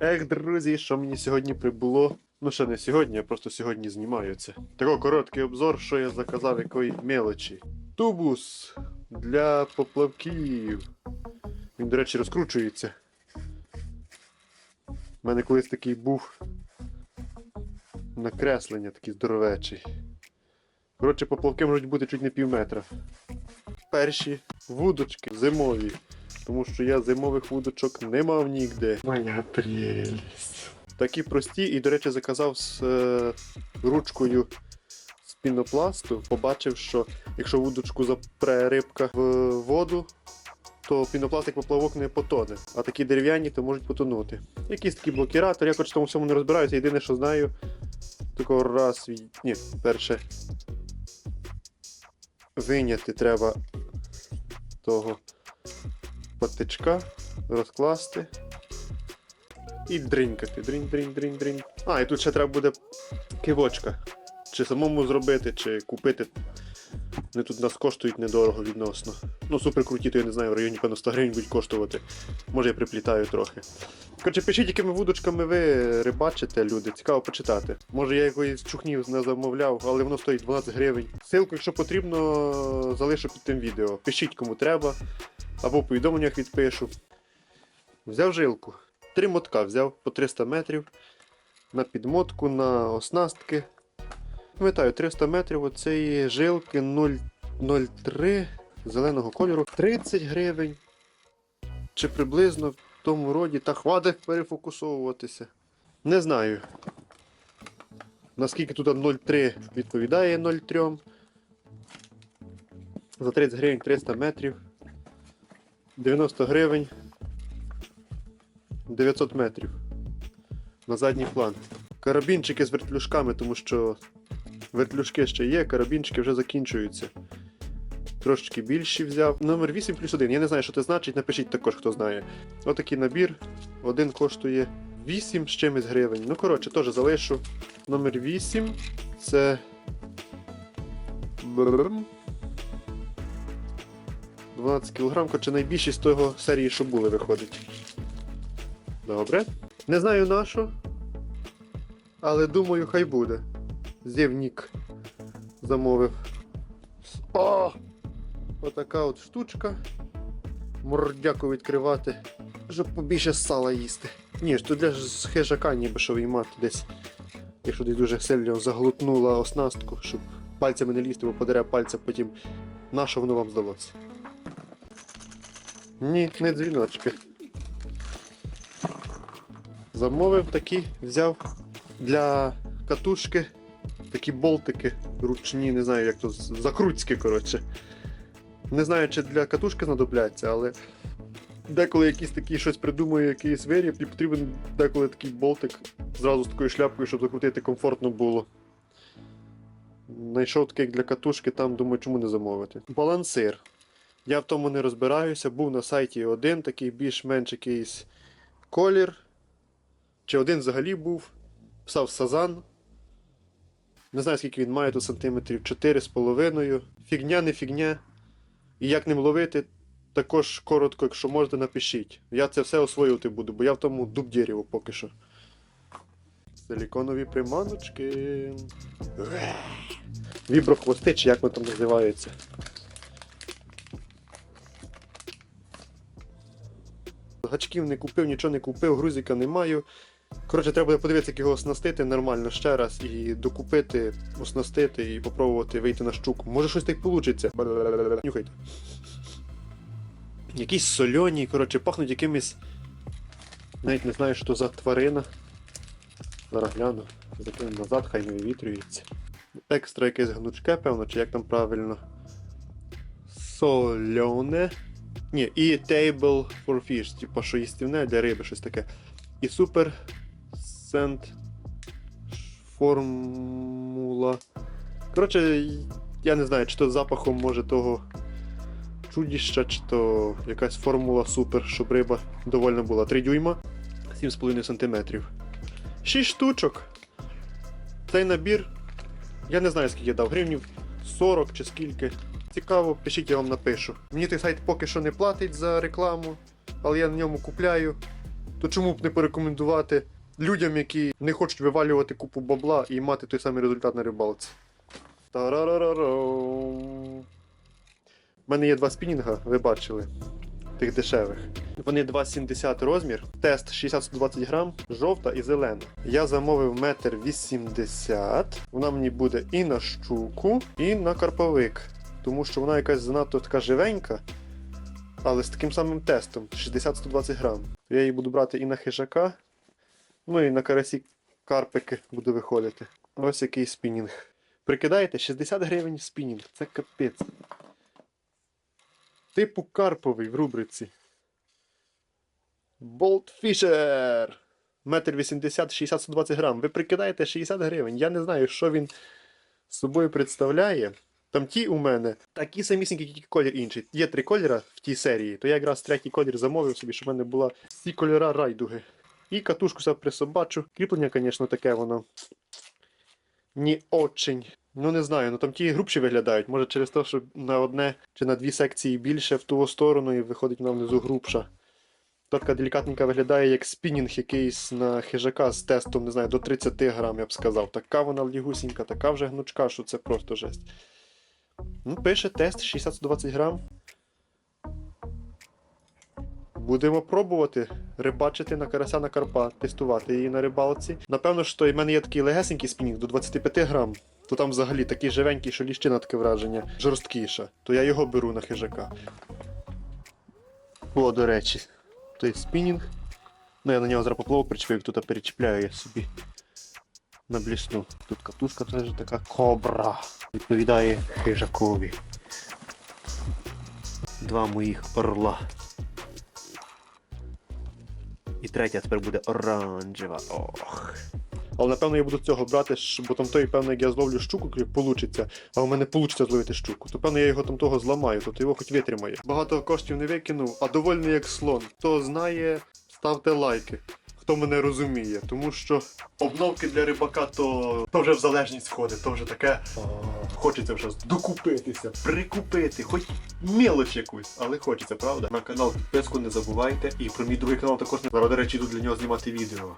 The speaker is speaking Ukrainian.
Ех, друзі, що мені сьогодні прибуло. Ну, ще не сьогодні, я просто сьогодні знімаю це. Тако короткий обзор, що я заказав якої мелочі. Тубус для поплавків. Він, до речі, розкручується. У мене колись такий був накреслення, такий здоровечий. Коротше, поплавки можуть бути чуть не пів метра. Перші вудочки зимові. Тому що я зимових вудочок не мав ніде. Моя прелість. Такі прості, і, до речі, заказав з е, ручкою з пінопласту. Побачив, що якщо вудочку запре рибка в воду, то пінопласт як поплавок не потоне. А такі дерев'яні то можуть потонути. Якийсь такий блокіратор, я хоч в тому всьому не розбираюся. Єдине, що знаю, такого раз. Ні, перше. Виняти треба того патичка, розкласти і дринькати. Дрінь, дрінь, дрінь, дрінь. А, і тут ще треба буде кивочка. Чи самому зробити, чи купити. Вони тут нас коштують недорого відносно. Ну, супер круті, то я не знаю, в районі певно 100 гривень будуть коштувати. Може я приплітаю трохи. Коротше, пишіть, якими вудочками ви рибачите, люди. Цікаво почитати. Може я якоїсь чухнів не замовляв, але воно стоїть 12 гривень. Ссылку, якщо потрібно, залишу під тим відео. Пишіть кому треба, або в повідомленнях відпишу. Взяв жилку. Три мотка взяв по 300 метрів. На підмотку, на оснастки. Пам'ятаю, 300 метрів оцеї жилки 0,03 зеленого кольору. 30 гривень. Чи приблизно в тому роді. Та хватить перефокусовуватися. Не знаю. Наскільки тут 0,3 відповідає 0,3. За 30 гривень 300 метрів. 90 гривень. 900 метрів. На задній план. Карабінчики з вертлюжками, тому що вертлюжки ще є, карабінчики вже закінчуються. Трошечки більші взяв. Номер 8 плюс 1. Я не знаю, що це значить, напишіть також, хто знає. Отакий набір. Один коштує 8 з чимось гривень. Ну, коротше, теж залишу. Номер 8 це. Брррм. 12 кг, коротше, найбільші з того серії, що були, виходить. Добре. Не знаю на що, але думаю, хай буде. Зєвнік замовив. О! Отака от штучка. Мордяку відкривати, щоб побільше сала їсти. Ні, ж тут для хижака ніби що виймати десь. Якщо десь дуже сильно заглотнула оснастку, щоб пальцями не лізти, бо подере пальця потім. На що воно вам здалося? Ні, не дзвіночки. Замовив такі, взяв для катушки такі болтики ручні, не знаю, як то закрутські, коротше. Не знаю, чи для катушки знадобляться, але деколи якийсь такий щось придумує, якийсь виріб, і потрібен деколи такий болтик зразу з такою шляпкою, щоб закрутити комфортно було. Знайшов такий для катушки, там думаю, чому не замовити. Балансир. Я в тому не розбираюся, був на сайті один, такий більш-менш якийсь колір. Чи один взагалі був. Писав Сазан. Не знаю, скільки він має тут сантиметрів 4,5. Фігня, не фігня. І як ним ловити, також коротко, якщо можете, напишіть. Я це все освоювати буду, бо я в тому дуб дерево поки що. Силіконові приманочки. Віброхвости, чи як вони там називаються. Гачків не купив, нічого не купив, грузика не маю. Коротше, треба буде подивитися, як його оснастити нормально ще раз і докупити, оснастити і попробувати вийти на щуку. Може щось так вийде. Нюхайте. Якісь сольоні, коротше, пахнуть якимись. Навіть не знаю, що за тварина. Зараз гляну. Закину назад, хай не вивітрюється. Екстра якесь гнучке, певно, чи як там правильно. Сольоне. Ні, і table for fish, типа що їстівне для риби, щось таке. І супер сент формула. Коротше, я не знаю, чи то запахом може того чудіща, чи то якась формула супер, щоб риба довольна була. 3 дюйма, 7,5 см. 6 штучок. Цей набір. Я не знаю, скільки я дав, гривнів 40 чи скільки. Цікаво, пишіть, я вам напишу. Мені той сайт поки що не платить за рекламу, але я на ньому купляю. То чому б не порекомендувати людям, які не хочуть вивалювати купу бабла і мати той самий результат на рибалці. У мене є два спінінга, ви бачили. Тих дешевих. Вони 2,70 розмір, тест 60-120 грам, жовта і зелена. Я замовив метр 80. Вона мені буде і на щуку, і на карповик. Тому що вона якась занадто така живенька, але з таким самим тестом 60-120 грам. Я її буду брати і на хижака, ну і на карасі карпики буду виходити. Ось який спінінг. Прикидаєте, 60 гривень спінінг. Це капець. Типу карповий в рубриці. Болтфішер. Метр 80, 60-120 грам. Ви прикидаєте 60 гривень. Я не знаю, що він собою представляє. Там ті у мене такі самісінькі, тільки колір інший. Є три кольора в тій серії, то я якраз третій колір замовив собі, щоб в мене була всі кольора райдуги. І катушку себе присобачу. Кріплення, звісно, таке воно. Не очень. Ну не знаю, ну там ті грубші виглядають. Може через те, що на одне чи на дві секції більше в ту сторону і виходить вона внизу грубша. Та така делікатненька виглядає як спінінг якийсь на хижака з тестом, не знаю, до 30 грам, я б сказав. Така вона лігусінька, така вже гнучка, що це просто жесть. Ну, пише тест 60-120 грам. Будемо пробувати рибачити на карася на карпа, тестувати її на рибалці. Напевно, що в мене є такий легесенький спінінг до 25 грам. То там взагалі такий живенький, що ліщина таке враження, жорсткіша. То я його беру на хижака. О, до речі, той спінінг. Ну я на нього зараз поплаву причепив, тут перечіпляю я собі на блісну. Тут катушка теж така кобра. Відповідає хижакові. Два моїх орла. І третя тепер буде оранжева. Ох. Але напевно я буду цього брати, бо там той, певно, як я зловлю щуку, получиться, а у мене получиться зловити щуку, то певно я його там того зламаю, тобто його хоч витримає. Багато коштів не викинув, а довольний як слон. Хто знає, ставте лайки. Хто мене розуміє, тому що обновки для рибака то, то вже в залежність входить, то вже таке. Хочеться вже докупитися, прикупити, хоч мілоч якусь, але хочеться, правда? На канал підписку не забувайте. І про мій другий канал також не зараз, до речі, йду для нього знімати відео.